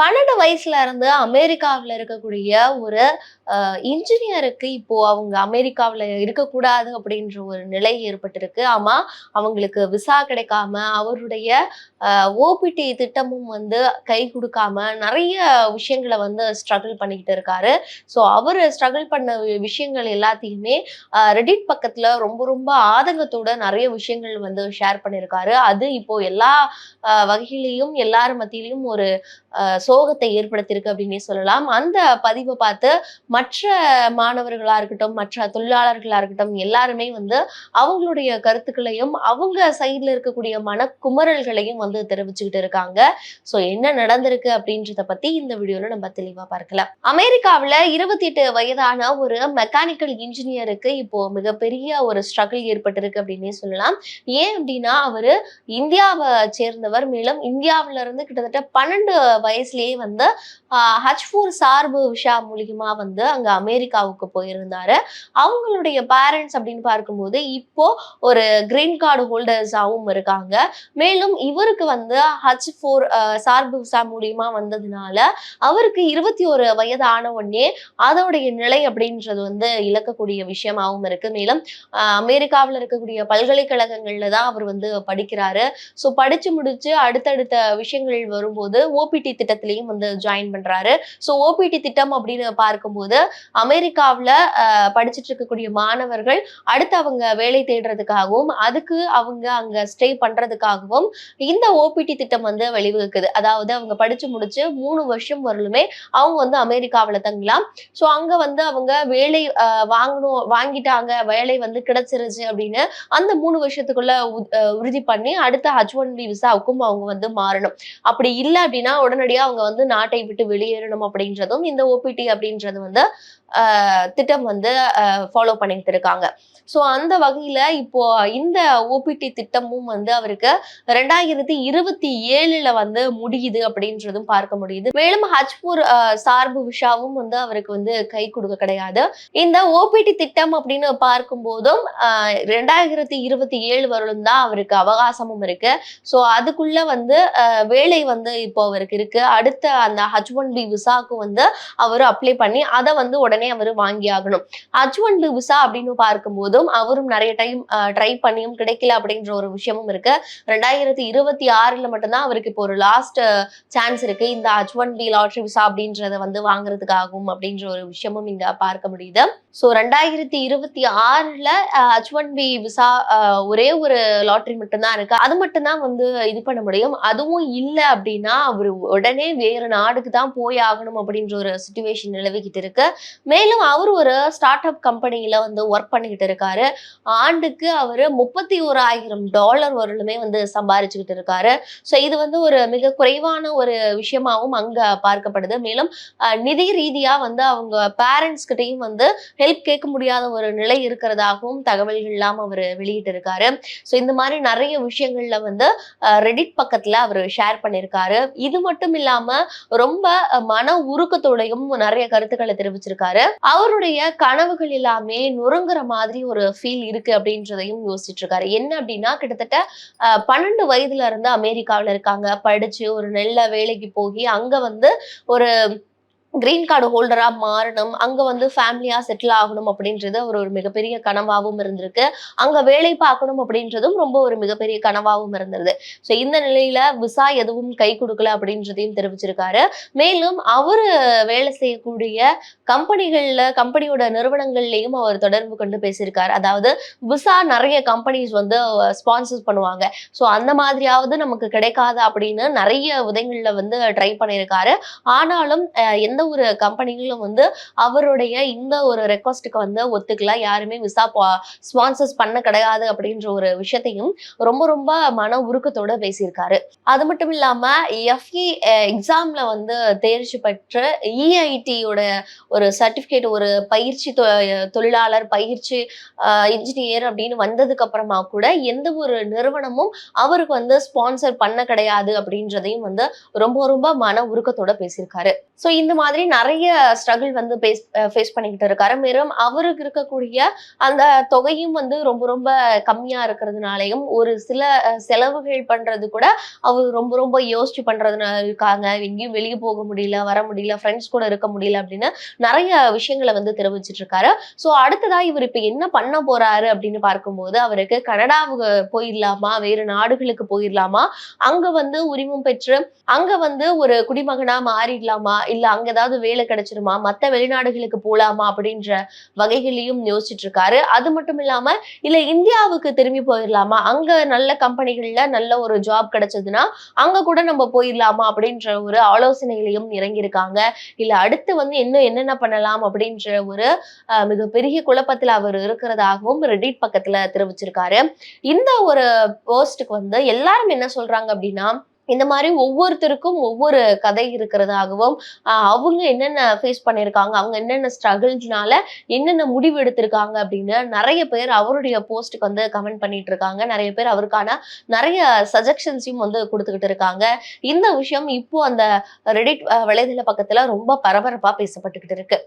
பன்னெண்டு வயசுல இருந்து அமெரிக்காவில் இருக்கக்கூடிய ஒரு இன்ஜினியருக்கு இப்போ அவங்க அமெரிக்காவில் இருக்கக்கூடாது அப்படின்ற ஒரு நிலை ஏற்பட்டிருக்கு. ஆமா அவங்களுக்கு விசா கிடைக்காம அவருடைய ஓபிடி திட்டமும் வந்து கை கொடுக்காம நிறைய விஷயங்களை வந்து ஸ்ட்ரகிள் பண்ணிக்கிட்டு இருக்காரு. ஸோ அவர் ஸ்ட்ரகிள் பண்ண விஷயங்கள் எல்லாத்தையுமே ரெடிட் பக்கத்துல ரொம்ப ரொம்ப ஆதங்கத்தோட நிறைய விஷயங்கள் வந்து ஷேர் பண்ணியிருக்காரு அது இப்போ எல்லா வகையிலையும் எல்லார் மத்தியிலையும் ஒரு சோகத்தை ஏற்படுத்தியிருக்கு அப்படின்னே சொல்லலாம். அந்த பதிவை பார்த்து மற்ற மாணவர்களா இருக்கட்டும் மற்ற தொழிலாளர்களா இருக்கட்டும் எல்லாருமே வந்து அவங்களுடைய கருத்துக்களையும் அவங்க சைட்ல இருக்கக்கூடிய மனக்குமரல்களையும் வந்து தெரிவிச்சுக்கிட்டு இருக்காங்க. ஸோ என்ன நடந்திருக்கு அப்படின்றத பத்தி இந்த வீடியோல நம்ம தெளிவா பார்க்கலாம். அமெரிக்காவில் இருபத்தி எட்டு வயதான ஒரு மெக்கானிக்கல் இன்ஜினியருக்கு இப்போ மிகப்பெரிய ஒரு ஸ்ட்ரகிள் ஏற்பட்டிருக்கு அப்படின்னே சொல்லலாம். ஏன் அப்படின்னா அவரு இந்தியாவை சேர்ந்தவர். மேலும் இந்தியாவுல இருந்து கிட்டத்தட்ட பன்னெண்டு வயசுலயே வந்து ஹச் ஃபோர் சார்பு விஷா மூலியமா வந்து அங்க அமெரிக்காவுக்கு போயிருந்தாரு. அவங்களுடைய பேரண்ட்ஸ் அப்படின்னு பார்க்கும்போது இப்போ ஒரு கிரீன் கார்டு ஹோல்டர்ஸாகவும் இருக்காங்க. மேலும் இவருக்கு வந்து ஹஜ் ஃபோர் சார்பு விசா மூலியமா வந்ததுனால அவருக்கு இருபத்தி ஒரு வயது ஆன உடனே அதோடைய நிலை அப்படின்றது வந்து இழக்கக்கூடிய விஷயமாகவும் இருக்கு. மேலும் அமெரிக்காவில் இருக்கக்கூடிய பல்கலைக்கழகங்கள்ல தான் அவர் வந்து படிக்கிறாரு. ஸோ படிச்சு முடிச்சு அடுத்தடுத்த விஷயங்கள் வரும்போது ஓபிடி திட்டத்திலையும் வந்து ஜாயின் பண்றாரு. ஸோ ஓபிடி திட்டம் அப்படின்னு பார்க்கும்போது அமெரிக்காவில் படிச்சுட்டு இருக்கக்கூடிய மாணவர்கள் அடுத்து அவங்க வேலை தேடுறதுக்காகவும் அதுக்கு அவங்க அங்க ஸ்டே பண்றதுக்காகவும் இந்த ஓபிடி திட்டம் வந்து வழிவகுக்குது. அதாவது அவங்க படிச்சு முடிச்சு மூணு வருஷம் வரலுமே அவங்க வந்து அமெரிக்காவில் தங்கலாம். ஸோ அங்க வந்து அவங்க வேலை ஆஹ் வாங்கணும் வாங்கிட்டாங்க வேலை வந்து கிடைச்சிருச்சு அப்படின்னு அந்த மூணு வருஷத்துக்குள்ள உறுதி பண்ணி அடுத்த ஹஜ் ஒன் பி விசாவுக்கும் அவங்க வந்து மாறணும். அப்படி இல்லை அப்படின்னா உடனே உடனடியாக அவங்க வந்து நாட்டை விட்டு வெளியேறணும் அப்படின்றதும் இந்த ஓபிடி அப்படின்றது வந்து திட்டம் வந்து ஃபாலோ பண்ணிட்டு இருக்காங்க ஸோ அந்த வகையில இப்போ இந்த ஓபிடி திட்டமும் வந்து அவருக்கு ரெண்டாயிரத்தி இருபத்தி ஏழுல வந்து முடியுது அப்படின்றதும் பார்க்க முடியுது. மேலும் ஹஜ்பூர் சார்பு விஷாவும் வந்து அவருக்கு வந்து கை கொடுக்க கிடையாது. இந்த ஓபிடி திட்டம் அப்படின்னு பார்க்கும்போதும் ரெண்டாயிரத்தி இருபத்தி ஏழு வருடம் தான் அவருக்கு அவகாசமும் இருக்கு. ஸோ அதுக்குள்ள வந்து ஆஹ் வேலை வந்து இப்போ அவருக்கு இருக்கு. அடுத்த அந்த ஹஜ் ஒன் பி விசாவுக்கு வந்து அவர் அப்ளை பண்ணி அதை வந்து உடனே அவர் வாங்கி ஆகணும் அஜ்வன் ஒன் அப்படின்னு பார்க்கும்போதும் அவரும் நிறைய டைம் ட்ரை பண்ணியும் கிடைக்கல அப்படின்ற ஒரு விஷயமும் இருக்கு. ரெண்டாயிரத்தி இருபத்தி ஆறுல மட்டும்தான் அவருக்கு இப்போ ஒரு லாஸ்ட் சான்ஸ் இருக்கு. இந்த அஜ்வன் ஒன் பி லாட்ரி விசா அப்படின்றத வந்து வாங்குறதுக்காகும் அப்படின்ற ஒரு விஷயமும் இங்க பார்க்க முடியுது. ஸோ ரெண்டாயிரத்தி இருபத்தி ஆறுல ஹச் ஒன் பி விசா ஒரே ஒரு லாட்ரி மட்டும்தான் இருக்கு. அது மட்டும்தான் வந்து இது பண்ண முடியும். அதுவும் இல்லை அப்படின்னா அவர் உடனே வேற நாடுக்கு தான் போய் ஆகணும் அப்படின்ற ஒரு சுச்சுவேஷன் நிலவிக்கிட்டு இருக்கு. மேலும் அவர் ஒரு ஸ்டார்ட் அப் கம்பெனியில வந்து ஒர்க் பண்ணிக்கிட்டு இருக்காரு. ஆண்டுக்கு அவர் முப்பத்தி ஓராயிரம் டாலர் வரலுமே வந்து சம்பாரிச்சுக்கிட்டு இருக்காரு. ஸோ இது வந்து ஒரு மிக குறைவான ஒரு விஷயமாவும் அங்க பார்க்கப்படுது. மேலும் அஹ், நிதி ரீதியா வந்து அவங்க பேரண்ட்ஸ் கிட்டயும் வந்து ஹெல்ப் கேட்க முடியாத ஒரு நிலை இருக்கிறதாகவும் தகவல்கள்லாம் அவர் வெளியிட்டு இருக்காரு. ஸோ இந்த மாதிரி நிறைய விஷயங்கள்ல வந்து ரெடிட் பக்கத்துல அவர் ஷேர் பண்ணியிருக்காரு இது மட்டும் இல்லாம ரொம்ப மன உருக்கத்தோடையும் நிறைய கருத்துக்களை தெரிவிச்சிருக்காரு. அவருடைய கனவுகள் எல்லாமே நொறுங்குற மாதிரி ஒரு ஃபீல் இருக்கு அப்படின்றதையும் யோசிச்சுட்டு இருக்காரு என்ன அப்படின்னா கிட்டத்தட்ட பன்னெண்டு வயதுல இருந்து அமெரிக்காவில் இருக்காங்க. படிச்சு ஒரு நல்ல வேலைக்கு போகி அங்க வந்து ஒரு கிரீன் கார்டு ஹோல்டராக மாறணும். அங்கே வந்து ஃபேமிலியாக செட்டில் ஆகணும் அப்படின்றது ஒரு ஒரு மிகப்பெரிய கனவாகவும் இருந்திருக்கு. அங்கே வேலை பார்க்கணும் அப்படின்றதும் ரொம்ப ஒரு மிகப்பெரிய கனவாகவும் இருந்தது. ஸோ இந்த நிலையில் விசா எதுவும் கை கொடுக்கல அப்படின்றதையும் தெரிவிச்சிருக்காரு. மேலும் அவர் வேலை செய்யக்கூடிய கம்பெனிகளில் கம்பெனியோட நிறுவனங்கள்லையும் அவர் தொடர்பு கொண்டு பேசியிருக்காரு. அதாவது விசா நிறைய கம்பெனிஸ் வந்து ஸ்பான்சர் பண்ணுவாங்க. ஸோ அந்த மாதிரியாவது நமக்கு கிடைக்காது அப்படின்னு நிறைய உதயங்கள்ல வந்து ட்ரை பண்ணியிருக்காரு. ஆனாலும் எந்த எந்த ஒரு கம்பெனிகளும் வந்து அவருடைய இந்த ஒரு ரெக்வஸ்ட்டுக்கு வந்து ஒத்துக்கல. யாருமே விசா ஸ்பான்சர்ஸ் பண்ண கிடையாது அப்படின்ற ஒரு விஷயத்தையும் ரொம்ப ரொம்ப மன உருக்கத்தோட பேசியிருக்காரு. அது மட்டும் இல்லாம எஃப்இ எக்ஸாம்ல வந்து தேர்ச்சி பெற்று இஐடியோட ஒரு சர்டிபிகேட் ஒரு பயிற்சி தொ- தொழிலாளர் பயிற்சி இன்ஜினியர் அப்படின்னு வந்ததுக்கு அப்புறமா கூட எந்த ஒரு நிறுவனமும் அவருக்கு வந்து ஸ்பான்சர் பண்ண கிடையாது அப்படின்றதையும் வந்து ரொம்ப ரொம்ப மன உருக்கத்தோட பேசியிருக்காரு. ஸோ இந்த மாதிரி நிறைய ஸ்ட்ரகிள் வந்து பேஸ் ஃபேஸ் பண்ணிக்கிட்டு இருக்காரு. மேலும் அவருக்கு இருக்கக்கூடிய அந்த தொகையும் வந்து ரொம்ப ரொம்ப கம்மியா இருக்கிறதுனாலையும் ஒரு சில செலவுகள் பண்றது கூட அவர் ரொம்ப ரொம்ப யோசிச்சு பண்றதுனால இருக்காங்க. எங்கேயும் வெளியே போக முடியல வர முடியல ஃப்ரெண்ட்ஸ் கூட இருக்க முடியல அப்படின்னு நிறைய விஷயங்களை வந்து தெரிவிச்சிட்டு இருக்காரு. ஸோ அடுத்ததா இவர் இப்ப என்ன பண்ண போறாரு அப்படின்னு பார்க்கும்போது அவருக்கு கனடாவுக்கு போயிடலாமா? வேறு நாடுகளுக்கு போயிடலாமா? அங்க வந்து உரிமம் பெற்று அங்க வந்து ஒரு குடிமகனா மாறிடலாமா? இல்ல அங்கதான் ஏதாவது வேலை கிடைச்சிருமா? மத்த வெளிநாடுகளுக்கு போலாமா? அப்படின்ற வகைகளையும் யோசிச்சுட்டு இருக்காரு. அது மட்டும் இல்லாம இல்ல இந்தியாவுக்கு திரும்பி போயிடலாமா அங்க நல்ல கம்பெனிகள்ல நல்ல ஒரு ஜாப் கிடைச்சதுன்னா அங்க கூட நம்ம போயிடலாமா அப்படின்ற ஒரு ஆலோசனைகளையும் இறங்கியிருக்காங்க. இல்ல அடுத்து வந்து இன்னும் என்னென்ன பண்ணலாம்? அப்படின்ற ஒரு மிகப்பெரிய குழப்பத்துல அவர் இருக்கிறதாகவும் ரெடிட் பக்கத்துல தெரிவிச்சிருக்காரு. இந்த ஒரு போஸ்டுக்கு வந்து எல்லாரும் என்ன சொல்றாங்க அப்படின்னா இந்த மாதிரி ஒவ்வொருத்தருக்கும் ஒவ்வொரு கதை இருக்கிறதாகவும் அவங்க என்னென்ன ஃபேஸ் பண்ணியிருக்காங்க அவங்க என்னென்ன ஸ்ட்ரகிள்ஸ்னால என்னென்ன முடிவு எடுத்திருக்காங்க அப்படின்னு நிறைய பேர் அவருடைய போஸ்ட்டுக்கு வந்து கமெண்ட் பண்ணிட்டு இருக்காங்க. நிறைய பேர் அவருக்கான நிறைய சஜஷன்ஸையும் வந்து கொடுத்துக்கிட்டு இருக்காங்க. இந்த விஷயம் இப்போ அந்த ரெடிட் வலைதள பக்கத்துல ரொம்ப பரபரப்பா பேசப்பட்டுக்கிட்டு இருக்கு.